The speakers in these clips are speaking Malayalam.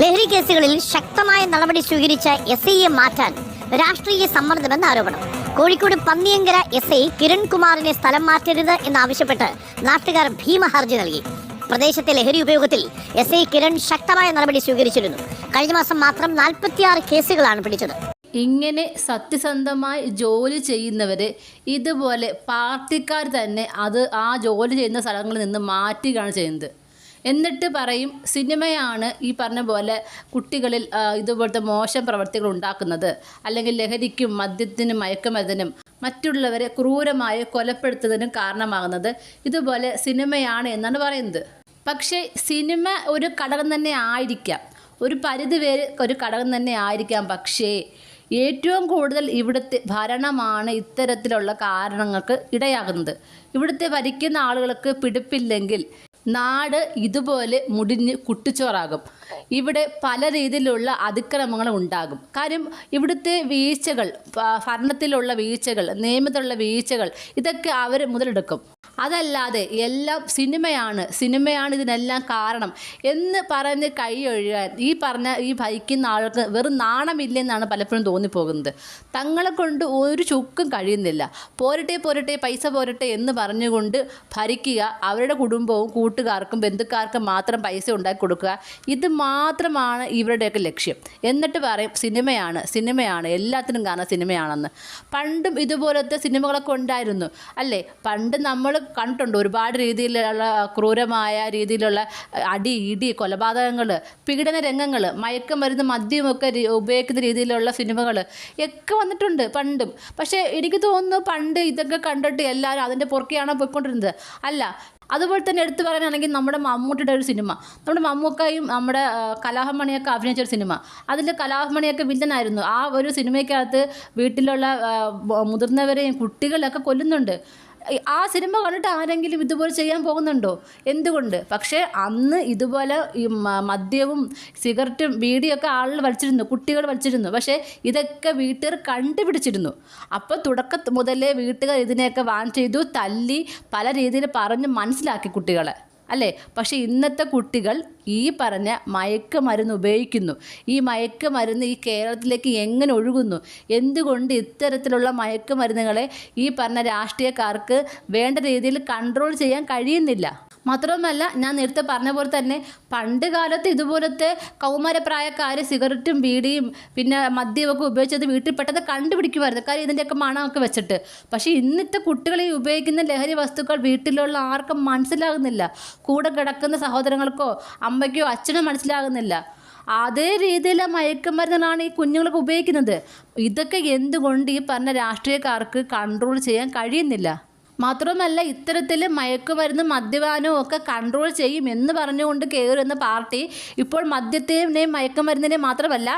ലഹരി കേസുകളിൽ ശക്തമായ നടപടി സ്വീകരിച്ച എസ് ഐയെ മാറ്റാൻ രാഷ്ട്രീയ സമ്മർദ്ദമെന്ന് ആരോപണം. കോഴിക്കോട് പന്നിയങ്കര എസ് ഐ കിരൺകുമാറിനെ സ്ഥലം മാറ്റരുത് എന്നാവശ്യപ്പെട്ട് നാട്ടുകാർ ഭീമ ഹർജി നൽകി. പ്രദേശത്തെ ലഹരി ഉപയോഗത്തിൽ എസ് ഐ കിരൺ ശക്തമായ നടപടി സ്വീകരിച്ചിരുന്നു. കഴിഞ്ഞ മാസം മാത്രം നാൽപ്പത്തിയാറ് കേസുകളാണ് പിടിച്ചത്. ഇങ്ങനെ സത്യസന്ധമായി ജോലി ചെയ്യുന്നവരെ ഇതുപോലെ പാർട്ടിക്കാർ തന്നെ അത് ആ ജോലി ചെയ്യുന്ന സ്ഥലങ്ങളിൽ നിന്ന് മാറ്റുകയാണ് ചെയ്യുന്നത്. എന്നിട്ട് പറയും സിനിമയാണ് ഈ പറഞ്ഞ പോലെ കുട്ടികളിൽ ഇതുപോലത്തെ മോശം പ്രവർത്തികൾ ഉണ്ടാക്കുന്നത്. അല്ലെങ്കിൽ ലഹരിക്കും മദ്യത്തിനും മയക്കുമരുന്നിനും മറ്റുള്ളവരെ ക്രൂരമായി കൊലപ്പെടുത്തുന്നതിനും കാരണമാകുന്നത്. ഇതുപോലെ സിനിമയാണ് എന്നാണ് പറയുന്നത്. പക്ഷേ സിനിമ ഒരു ഘടകം തന്നെ ആയിരിക്കാം. ഒരു പരിധി വരെ ഒരു ഘടകം തന്നെ ആയിരിക്കാം. പക്ഷേ ഏറ്റവും കൂടുതൽ ഇവിടുത്തെ ഭരണമാണ് ഇത്തരത്തിലുള്ള കാരണങ്ങൾക്ക് ഇടയാകുന്നത്. ഇവിടുത്തെ ഭരിക്കുന്ന ആളുകൾക്ക് പിടിപ്പില്ലെങ്കിൽ നാട് ഇതുപോലെ മുടിഞ്ഞ് കുട്ടിച്ചോറാകും. ഇവിടെ പല രീതിയിലുള്ള അതിക്രമങ്ങൾ ഉണ്ടാകും. കാര്യം ഇവിടുത്തെ വീഴ്ചകൾ ഭരണത്തിലുള്ള വീഴ്ചകൾ നിയമത്തിലുള്ള വീഴ്ചകൾ ഇതൊക്കെ അവർ മുതലെടുക്കും. അതല്ലാതെ എല്ലാം സിനിമയാണ്. സിനിമയാണ് ഇതിനെല്ലാം കാരണം. എന്ന് പറഞ്ഞ് കൈയൊഴിയാൻ ഈ പറഞ്ഞ ഈ ഭരിക്കുന്ന ആൾക്ക് വെറും നാണമില്ലെന്നാണ് പലപ്പോഴും തോന്നിപ്പോകുന്നത്. തങ്ങളെ കൊണ്ട് ഒരു ചുക്കും കഴിയുന്നില്ല. പോരട്ടെ പോരട്ടെ പൈസ പോരട്ടെ എന്ന് പറഞ്ഞുകൊണ്ട് ഭരിക്കുക അവരുടെ കുടുംബവും കൂട്ടുകാർക്കും ബന്ധുക്കാർക്കും മാത്രം പൈസ ഉണ്ടാക്കി കൊടുക്കുക ഇത് മാത്രമാണ് ഇവരുടെയൊക്കെ ലക്ഷ്യം. എന്നിട്ട് പറയും സിനിമയാണ് സിനിമയാണ് എല്ലാത്തിനും കാരണം സിനിമയാണെന്ന്. പണ്ടും ഇതുപോലത്തെ സിനിമകളൊക്കെ ഉണ്ടായിരുന്നു. അല്ലേ? പണ്ട് നമ്മൾ കണ്ടിട്ടുണ്ട്. ഒരുപാട് രീതിയിലുള്ള ക്രൂരമായ രീതിയിലുള്ള അടി ഇടി കൊലപാതകങ്ങൾ പീഡന രംഗങ്ങൾ മയക്കുമരുന്ന് മദ്യമൊക്കെ രീ- ഉപയോഗിക്കുന്ന രീതിയിലുള്ള സിനിമകൾ ഒക്കെ വന്നിട്ടുണ്ട് പണ്ടും. പക്ഷേ എനിക്ക് തോന്നുന്നു പണ്ട് ഇതൊക്കെ കണ്ടിട്ട് എല്ലാവരും അതിന്റെ പുറക്കെയാണോ പോയിക്കൊണ്ടിരുന്നത്? അല്ല. അതുപോലെ തന്നെ എടുത്തു പറയാനാണെങ്കിൽ നമ്മുടെ മമ്മൂട്ടിയുടെ ഒരു സിനിമ. നമ്മുടെ മമ്മൂക്കയും നമ്മുടെ കലാഹമണിയൊക്കെ അഭിനയിച്ച ഒരു സിനിമ. അതിൽ കലാഹമണിയൊക്കെ വില്ലനായിരുന്നു. ആ ഒരു സിനിമയ്ക്കകത്ത് വീട്ടിലുള്ള മുതിർന്നവരെയും കുട്ടികളെയൊക്കെ കൊല്ലുന്നുണ്ട്. ആ സിനിമ കണ്ടിട്ട് ആരെങ്കിലും ഇതുപോലെ ചെയ്യാൻ പോകുന്നുണ്ടോ? എന്തുകൊണ്ട്? പക്ഷേ അന്ന് ഇതുപോലെ ഈ മദ്യവും സിഗരറ്റും ബീഡിയൊക്കെ ആളുകൾ വലിച്ചിരുന്നു കുട്ടികൾ വലിച്ചിരുന്നു. പക്ഷേ ഇതൊക്കെ വീട്ടുകാർ കണ്ടുപിടിച്ചിരുന്നു. അപ്പോൾ തുടക്ക മുതലേ വീട്ടുകാർ ഇതിനെയൊക്കെ വാൻ ചെയ്തു തല്ലി പല രീതിയിൽ പറഞ്ഞ് മനസ്സിലാക്കി കുട്ടികളെ. അല്ലേ? പക്ഷേ ഇന്നത്തെ കുട്ടികൾ ഈ പറഞ്ഞ മയക്കുമരുന്ന് ഉപയോഗിക്കുന്നു. ഈ മയക്കുമരുന്ന് ഈ കേരളത്തിലേക്ക് എങ്ങനെ ഒഴുകുന്നു? എന്തുകൊണ്ട് ഇത്തരത്തിലുള്ള മയക്കുമരുന്നുകളെ ഈ പറഞ്ഞ രാഷ്ട്രീയക്കാർക്ക് വേണ്ട രീതിയിൽ കൺട്രോൾ ചെയ്യാൻ കഴിയുന്നില്ല? മാത്രമല്ല ഞാൻ നേരത്തെ പറഞ്ഞ പോലെ തന്നെ പണ്ട് കാലത്ത് ഇതുപോലത്തെ കൗമാരപ്രായക്കാർ സിഗരറ്റും ബീഡിയും പിന്നെ മദ്യമൊക്കെ ഉപയോഗിച്ചത് വീട്ടിൽ പെട്ടെന്ന് കണ്ടുപിടിക്കുമായിരുന്നു. കാര്യം ഇതിന്റെയൊക്കെ മണമൊക്കെ വെച്ചിട്ട്. പക്ഷേ ഇന്നത്തെ കുട്ടികൾ ഈ ഉപയോഗിക്കുന്ന ലഹരി വസ്തുക്കൾ വീട്ടിലുള്ള ആർക്കും മനസ്സിലാകുന്നില്ല. കൂടെ കിടക്കുന്ന സഹോദരങ്ങൾക്കോ അമ്മയ്ക്കോ അച്ഛനോ മനസ്സിലാകുന്നില്ല. അതേ രീതിയിലെ മയക്കുമരുന്നുകളാണ് ഈ കുഞ്ഞുങ്ങൾക്ക് ഉപയോഗിക്കുന്നത്. ഇതൊക്കെ എന്തുകൊണ്ട് ഈ പറഞ്ഞ രാഷ്ട്രീയക്കാർക്ക് കൺട്രോൾ ചെയ്യാൻ കഴിയുന്നില്ല? മാത്രമല്ല ഇത്തരത്തിൽ മയക്കുമരുന്ന് മദ്യപാനവും ഒക്കെ കൺട്രോൾ ചെയ്യും എന്ന് പറഞ്ഞുകൊണ്ട് കയറുന്ന പാർട്ടി ഇപ്പോൾ മദ്യത്തിനെയും മയക്കുമരുന്നിനെയും മാത്രമല്ല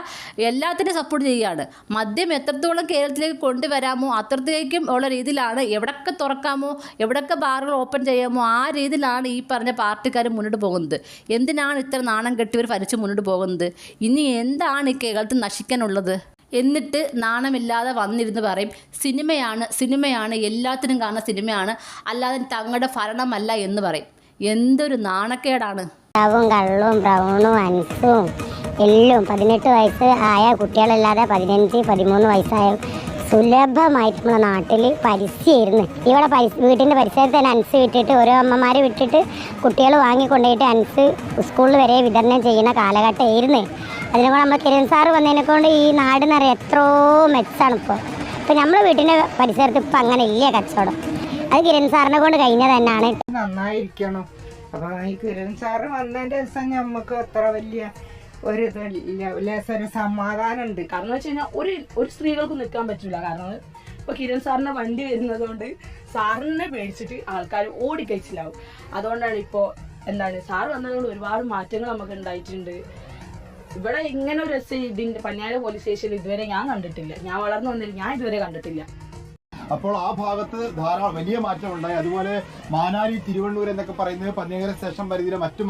എല്ലാത്തിനെയും സപ്പോർട്ട് ചെയ്യുകയാണ്. മദ്യം എത്രത്തോളം കേരളത്തിലേക്ക് കൊണ്ടുവരാമോ അത്രത്തേക്കും ഉള്ള രീതിയിലാണ് എവിടൊക്കെ തുറക്കാമോ എവിടൊക്കെ ബാറുകൾ ഓപ്പൺ ചെയ്യാമോ ആ രീതിയിലാണ് ഈ പറഞ്ഞ പാർട്ടിക്കാർ മുന്നോട്ട് പോകുന്നത്. എന്തിനാണ് ഇത്ര നാണം കെട്ടിയവർ ഭരിച്ച് മുന്നോട്ട് പോകുന്നത്? ഇനി എന്താണ് ഈ കേരളത്തിൽ നശിക്കാനുള്ളത്? എന്നിട്ട് നാണമില്ലാതെ വന്നിരുന്ന് പറയും സിനിമയാണ് സിനിമയാണ് എല്ലാത്തിനും കാണുന്ന സിനിമയാണ് അല്ലാതെ തങ്ങളുടെ ഭരണമല്ല എന്ന് പറയും. എന്തൊരു നാണക്കേടാണ്. കള്ളും ബ്രൗണും അൻസും എല്ലും പതിനെട്ട് വയസ്സ് ആയ കുട്ടികളല്ലാതെ പതിനഞ്ച് പതിമൂന്ന് വയസ്സായ സുലഭമായിട്ട് നമ്മുടെ നാട്ടിൽ പരസ്യമായിരുന്നു ഇവിടെ പരി വീട്ടിന്റെ പരിസരത്ത് തന്നെ അൻസ് വിട്ടിട്ട് ഓരോ അമ്മമാർ വിട്ടിട്ട് കുട്ടികൾ വാങ്ങിക്കൊണ്ടുപോയിട്ട് അൻസ് സ്കൂളിൽ വരെ വിതരണം ചെയ്യുന്ന കാലഘട്ടമായിരുന്നു. അതിനെ കൊണ്ട് നമ്മൾ കിരൺ സാറ് വന്നതിനെ കൊണ്ട് ഈ നാട് പറയുക എത്രയോ മെച്ചാണ് ഇപ്പോൾ ഇപ്പം നമ്മൾ വീട്ടിന്റെ പരിസരത്ത് ഇപ്പം അങ്ങനെ ഇല്ല കച്ചവടം. അത് കിരൺ സാറിനെ കൊണ്ട് കഴിഞ്ഞത് തന്നെയാണ് നന്നായിരിക്കണം. ഈ കിരൺ സാറ് വന്നതിന്റെ ദിവസം നമുക്ക് അത്ര വലിയ ഒരു ലേശം സമാധാനം ഉണ്ട് കാരണം വെച്ച് കഴിഞ്ഞാൽ ഒരു ഒരു സ്ത്രീകൾക്ക് നിൽക്കാൻ പറ്റില്ല കാരണം ഇപ്പൊ കിരൺ സാറിന്റെ വണ്ടി വരുന്നത് കൊണ്ട് സാറിനെ പേടിച്ചിട്ട് ആൾക്കാർ ഓടിക്കഴിച്ചിലാവും അതുകൊണ്ടാണ് ഇപ്പോൾ എന്താണ് സാറ് വന്നതുകൊണ്ട് ഒരുപാട് മാറ്റങ്ങൾ നമുക്ക് ഉണ്ടായിട്ടുണ്ട്. ഇവിടെ ഇങ്ങനെ ഒരു എസ് ഇതിന്റെ പന്നിയാല പോലീസ് സ്റ്റേഷനിൽ ഇതുവരെ ഞാൻ കണ്ടിട്ടില്ല. ഞാൻ വളർന്നു വന്നിട്ട് ഞാൻ ഇതുവരെ കണ്ടിട്ടില്ല. അപ്പോൾ ആ ഭാഗത്ത് ധാരാളം വലിയ മാറ്റമുണ്ടായി. അതുപോലെ മാനാരി തിരുവണ്ണൂർ എന്നൊക്കെ പറയുന്നത് പന്നിയങ്കര സ്റ്റേഷൻ പരിധിയിലെ മറ്റു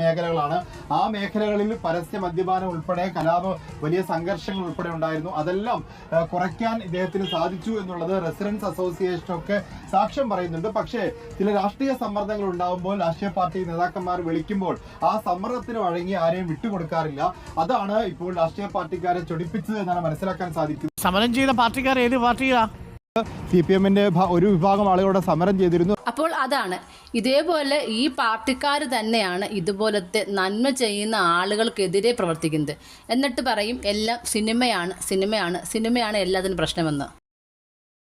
മേഖലകളാണ്. ആ മേഖലകളിൽ പരസ്യ മദ്യപാനം ഉൾപ്പെടെ കലാപ വലിയ സംഘർഷങ്ങൾ ഉൾപ്പെടെ ഉണ്ടായിരുന്നു. അതെല്ലാം കുറയ്ക്കാൻ ഇദ്ദേഹത്തിന് സാധിച്ചു എന്നുള്ളത് റെസിഡൻസ് അസോസിയേഷൻ ഒക്കെ സാക്ഷ്യം പറയുന്നുണ്ട്. പക്ഷേ ചില രാഷ്ട്രീയ സമ്മർദ്ദങ്ങൾ ഉണ്ടാകുമ്പോൾ രാഷ്ട്രീയ പാർട്ടി നേതാക്കന്മാർ വിളിക്കുമ്പോൾ ആ സമ്മർദ്ദത്തിന് വഴങ്ങി ആരെയും വിട്ടുകൊടുക്കാറില്ല. അതാണ് ഇപ്പോൾ രാഷ്ട്രീയ പാർട്ടിക്കാരെ ചൊടിപ്പിച്ചത് എന്നാണ് മനസ്സിലാക്കാൻ സാധിക്കുന്നത്. സമരം ചെയ്ത പാർട്ടിക്കാർ ഏത് പാർട്ടിയാ സി പി എമ്മിന്റെ ഒരു വിഭാഗം ആളുകളുടെ സമരം ചെയ്തിരുന്നു. അപ്പോൾ അതാണ്. ഇതേപോലെ ഈ പാർട്ടിക്കാർ തന്നെയാണ് ഇതുപോലത്തെ നന്മ ചെയ്യുന്ന ആളുകൾക്കെതിരെ പ്രവർത്തിക്കുന്നത്. എന്നിട്ട് പറയും എല്ലാം സിനിമയാണ് സിനിമയാണ് സിനിമയാണ് എല്ലാത്തിനും പ്രശ്നമെന്ന്.